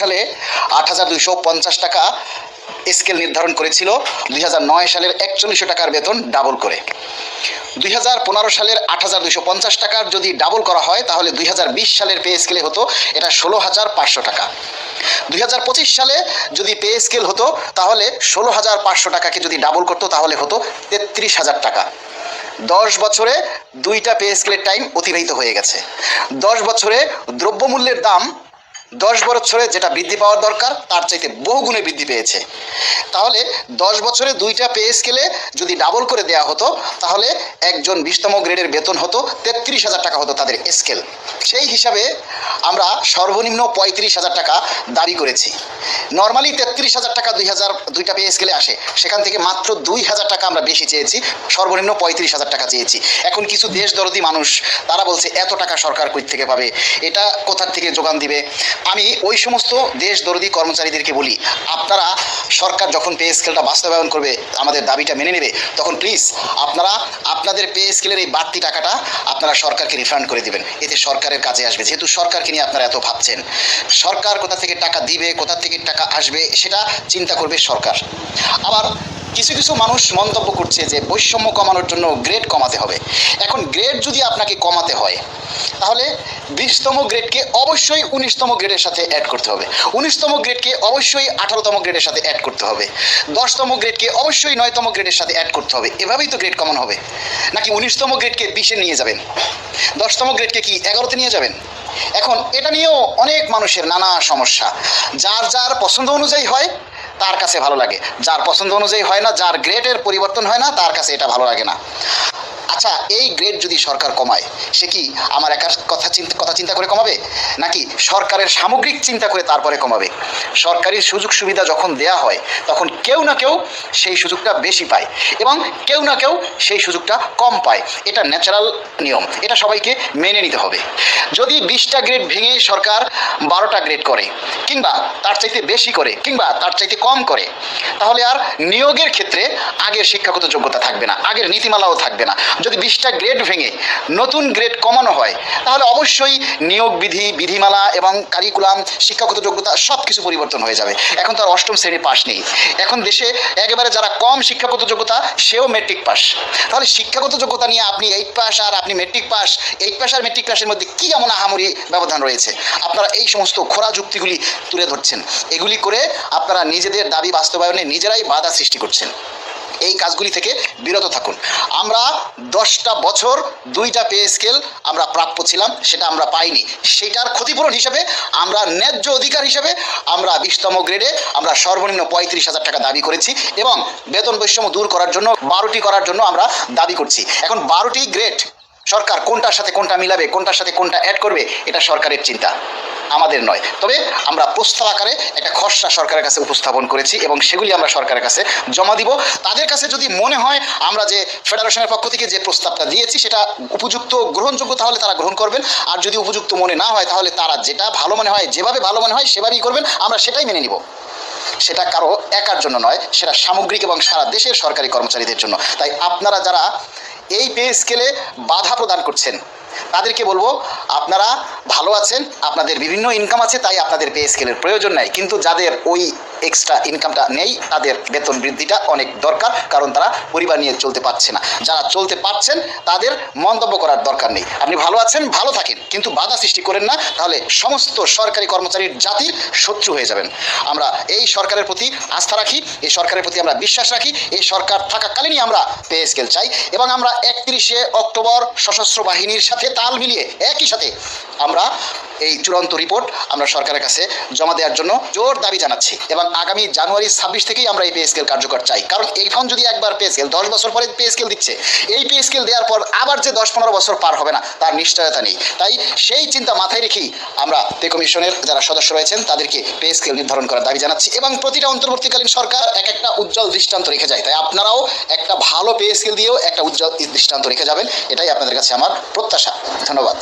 সালে আট হাজার দুইশো পঞ্চাশ টাকা স্কেল নির্ধারণ করেছিল। দুই হাজার নয় সালের একচল্লিশশো টাকার বেতন ডাবল করে। দুই হাজার পনেরো সালের আট হাজার দুইশো পঞ্চাশ টাকার যদি ডাবল করা হয়, তাহলে দুই হাজার বিশ সালের পে স্কেলে হতো এটা ষোলো হাজার পাঁচশো টাকা। দুই হাজার পঁচিশ সালে যদি পে স্কেল হতো, তাহলে ষোলো হাজার পাঁচশো টাকাকে যদি ডাবল করতো, তাহলে হতো তেত্রিশ হাজার টাকা। দশ বছরে দুইটা পে স্কেলের টাইম অতিবাহিত হয়ে গেছে। দশ বছরে দ্রব্যমূল্যের দাম দশ বছরে যেটা বৃদ্ধি পাওয়ার দরকার, তার চাইতে বহুগুণে বৃদ্ধি পেয়েছে। তাহলে দশ বছরে দুইটা পে স্কেলে যদি ডাবল করে দেওয়া হতো, তাহলে একজন বিশতম গ্রেডের বেতন হতো তেত্রিশ হাজার টাকা হতো তাদের স্কেল সেই হিসাবে আমরা সর্বনিম্ন পঁয়ত্রিশ হাজার টাকা দাবি করেছি। নর্মালি তেত্রিশ হাজার টাকা দুই হাজার দুইটা পে স্কেলে আসে। সেখান থেকে মাত্র দুই হাজার টাকা আমরা বেশি চেয়েছি, সর্বনিম্ন পঁয়ত্রিশ হাজার টাকা চেয়েছি। এখন কিছু দেশ দরদি মানুষ, তারা বলছে, এত টাকা সরকার কই থেকে পাবে? এটা কোথার থেকে যোগান দিবে? আমি ওই সমস্ত দেশ দরদি কর্মচারীদেরকে বলি, আপনারা সরকার যখন পে স্কেলটা বাস্তবায়ন করবে, আমাদের দাবিটা মেনে নেবে, তখন প্লিজ আপনারা, আপনাদের পে স্কেলের এই বাড়তি টাকাটা আপনারা সরকারকে রিফান্ড করে দেবেন। এতে সরকারের কাজে আসবে। যেহেতু সরকারকে নিয়ে আপনারা এত ভাবছেন, সরকার কোথা থেকে টাকা দিবে, কোথা থেকে টাকা আসবে, সেটা চিন্তা করবে সরকার। আবার কিছু কিছু মানুষ মন্তব্য করছে যে বৈষম্য কমানোর জন্য গ্রেড কমাতে হবে। এখন গ্রেড যদি আপনাকে কমাতে হয়, তাহলে বিশতম গ্রেডকে অবশ্যই উনিশতম গ্রেডের সাথে অ্যাড করতে হবে। উনিশতম গ্রেডকে অবশ্যই আঠারোতম গ্রেডের সাথে অ্যাড করতে হবে। দশতম গ্রেডকে অবশ্যই নয়তম গ্রেডের সাথে অ্যাড করতে হবে। এভাবেই তো গ্রেড কমানো হবে। নাকি উনিশতম গ্রেডকে বিশে নিয়ে যাবেন? দশতম গ্রেডকে কি এগারোতে নিয়ে যাবেন? এখন এটা নিয়েও অনেক মানুষের নানা সমস্যা। যার যার পছন্দ অনুযায়ী হয় তার কাছে ভালো লাগে। যার পছন্দ অনুযায়ী হয় না, যার গ্রেডের পরিবর্তন হয় না, তার কাছে এটা ভালো লাগে না। আচ্ছা এই গ্রেড যদি সরকার কমায়, সে কি আমার একার কথা চিন্তা কথা চিন্তা করে কমাবে? নাকি সরকারের সামগ্রিক চিন্তা করে তারপরে কমাবে? সরকারি সুযোগ সুবিধা যখন দেয়া হয়, তখন কেউ না কেউ সেই সুযোগটা বেশি পায় এবং কেউ না কেউ সেই সুযোগটা কম পায়। এটা ন্যাচারাল নিয়ম। এটা সবাইকে মেনে নিতে হবে। যদি বিশটা গ্রেড ভেঙে সরকার বারোটা গ্রেড করে, কিংবা তার চাইতে বেশি করে, কিংবা তার চাইতে কম করে, তাহলে আর নিয়োগের ক্ষেত্রে আগের শিক্ষাগত যোগ্যতা থাকবে না, আগের নীতিমালাও থাকবে না। যদি বিশটা গ্রেড ভেঙে নতুন গ্রেড কমানো হয়, তাহলে অবশ্যই নিয়োগ বিধি, বিধিমালা এবং কারিকুলাম শিক্ষাগত যোগ্যতা সব কিছু পরিবর্তন হয়ে যাবে। এখন তার অষ্টম শ্রেণির পাশ নেই। এখন দেশে একেবারে যারা কম শিক্ষাগত যোগ্যতা, সেও মেট্রিক পাস তাহলে শিক্ষাগত যোগ্যতা নিয়ে আপনি এইট পাস আর আপনি মেট্রিক পাস এইট পাস আর মেট্রিক পাসের মধ্যে কী এমন আহামরি ব্যবধান রয়েছে? আপনারা এই সমস্ত খোরা যুক্তিগুলি তুলে ধরছেন। এগুলি করে আপনারা নিজেদের দাবি বাস্তবায়নে নিজেরাই বাধা সৃষ্টি করছেন। এই কাজগুলি থেকে বিরত থাকুন। আমরা দশটা বছর দুইটা পে স্কেল আমরা প্রাপ্য ছিলাম, সেটা আমরা পাইনি। সেটার ক্ষতিপূরণ হিসেবে আমরা ন্যায্য অধিকার হিসেবে আমরা বিশতম গ্রেডে আমরা সর্বনিম্ন পঁয়ত্রিশ হাজার টাকা দাবি করেছি এবং বেতন বৈষম্য দূর করার জন্য, বারোটি করার জন্য আমরা দাবি করছি। এখন বারোটি গ্রেড সরকার কোনটার সাথে কোনটা মিলাবে, কোনটার সাথে কোনটা অ্যাড করবে, এটা সরকারের চিন্তা। আমাদের নয়। তবে আমরা প্রস্তাব আকারে একটা খসড়া সরকারের কাছে উপস্থাপন করেছি এবং সেগুলি আমরা সরকারের কাছে জমা দিব। তাদের কাছে যদি মনে হয় আমরা যে ফেডারেশনের পক্ষ থেকে যে প্রস্তাবটা দিয়েছি সেটা উপযুক্ত গ্রহণযোগ্য, তাহলে তারা গ্রহণ করবেন। আর যদি উপযুক্ত মনে না হয়, তাহলে তারা যেটা ভালো মনে হয়, যেভাবে ভালো মনে হয় সেভাবেই করবেন। আমরা সেটাই মেনে নিব। সেটা কারও একার জন্য নয়, সেটা সামগ্রিক এবং সারা দেশের সরকারি কর্মচারীদের জন্য। তাই আপনারা যারা এই পে স্কেলে বাধা প্রদান করছেন। তাদেরকে বলব, আপনারা ভালো আছেন, আপনাদের বিভিন্ন ইনকাম আছে, তাই আপনাদের পে স্কেলের প্রয়োজন নাই। কিন্তু যাদের ওই এক্সট্রা ইনকামটা নেই, তাদের বেতন বৃদ্ধিটা অনেক দরকার, কারণ তারা পরিবার নিয়ে চলতে পারছে না। যারা চলতে পারছেন, তাদের মন্তব্য করার দরকার নেই। আপনি ভালো আছেন, ভালো থাকেন, কিন্তু বাধা সৃষ্টি করেন না, তাহলে সমস্ত সরকারি কর্মচারীর জাতির শত্রু হয়ে যাবেন। আমরা এই সরকারের প্রতি আস্থা রাখি, এই সরকারের প্রতি আমরা বিশ্বাস রাখি, এই সরকার থাকাকালীনই আমরা পে স্কেল চাই এবং আমরা একত্রিশে অক্টোবর সশস্ত্র বাহিনীর সাথে তাল মিলিয়ে একই সাথে আমরা এই চূড়ান্ত রিপোর্ট আমরা সরকারের কাছে জমা দেওয়ার জন্য জোর দাবি জানাচ্ছি এবং আগামী জানুয়ারি ছাব্বিশ থেকেই আমরা এই পে স্কেল কার্যকর চাই। কারণ এখন যদি একবার পে স্কেল দশ বছর পরে পে স্কেল দিচ্ছে, এই পে স্কেল দেওয়ার পর আবার যে দশ পনেরো বছর পার হবে না, তার নিশ্চয়তা নেই। তাই সেই চিন্তা মাথায় রেখেই আমরা পে কমিশনের যারা সদস্য রয়েছেন, তাদেরকে পে স্কেল নির্ধারণ করার দাবি জানাচ্ছি এবং প্রতিটা অন্তর্বর্তীকালীন সরকার এক একটা উজ্জ্বল দৃষ্টান্ত রেখে যায়। তাই আপনারাও একটা ভালো পে স্কেল দিয়েও একটা উজ্জ্বল দৃষ্টান্ত রেখে যাবেন। এটাই আপনাদের কাছে আমার প্রত্যাশা। ধন্যবাদ।